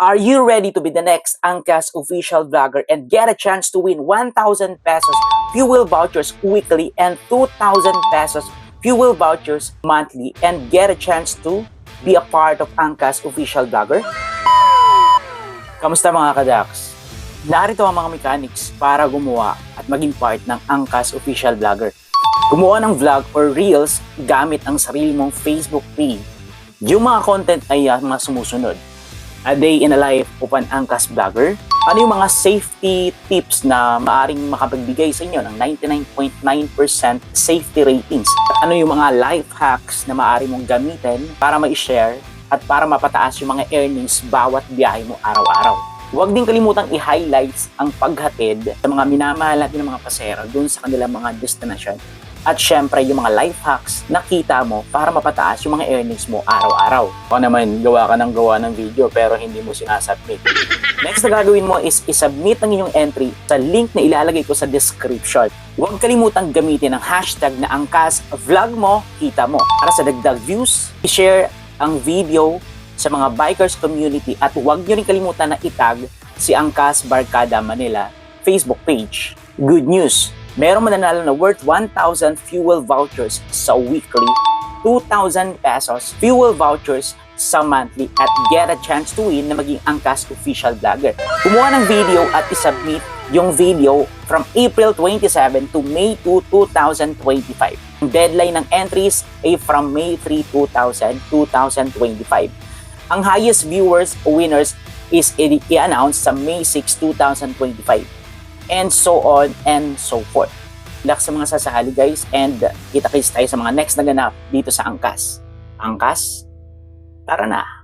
Are you ready to be the next Angkas official vlogger and get a chance to win 1,000 pesos fuel vouchers weekly and 2,000 pesos fuel vouchers monthly and get a chance to be a part of Angkas official vlogger? Kamusta mga kadaks? Narito ang mga mechanics para gumawa at maging part ng Angkas official vlogger. Gumawa ng vlog or reels gamit ang sarili mong Facebook page. Yung mga content ay uh, mga sumusunod. A day in a life of an Angkas vlogger. Ano yung mga safety tips na maaring makapagbigay sa inyo ng 99.9% safety ratings? At ano yung mga life hacks na maaari mong gamitin para ma-share at para mapataas yung mga earnings bawat biyahe mo araw-araw? Huwag din kalimutang i-highlights ang paghatid sa mga minamahal natin ng mga pasero dun sa kanilang mga destinasyon. At syempre, yung mga life hacks na kita mo para mapataas yung mga earnings mo araw-araw. O naman, gawa ka ng gawa ng video pero hindi mo sinasubmit. Next na gagawin mo is isubmit ang inyong entry sa link na ilalagay ko sa description. Huwag kalimutang gamitin ang hashtag na angkas vlog mo, kita mo. Para sa dagdag views, i-share ang video sa mga bikers community at huwag nyo rin kalimutan na itag si Angkas Barkada Manila Facebook page. Good news! Merong mananalo na worth 1,000 fuel vouchers sa weekly, 2,000 pesos fuel vouchers sa monthly at get a chance to win na maging Angkas official vlogger. Kumuha ng video at isubmit yung video from April 27 to May 2, 2025. Ang deadline ng entries ay from May 3, 2000, 2025. Ang highest viewers winners is i-announce sa May 6, 2025. And so on and so forth. Luck sa mga sasali guys and kita-kits tayo sa mga next na ganap dito sa Angkas. Angkas, tara na!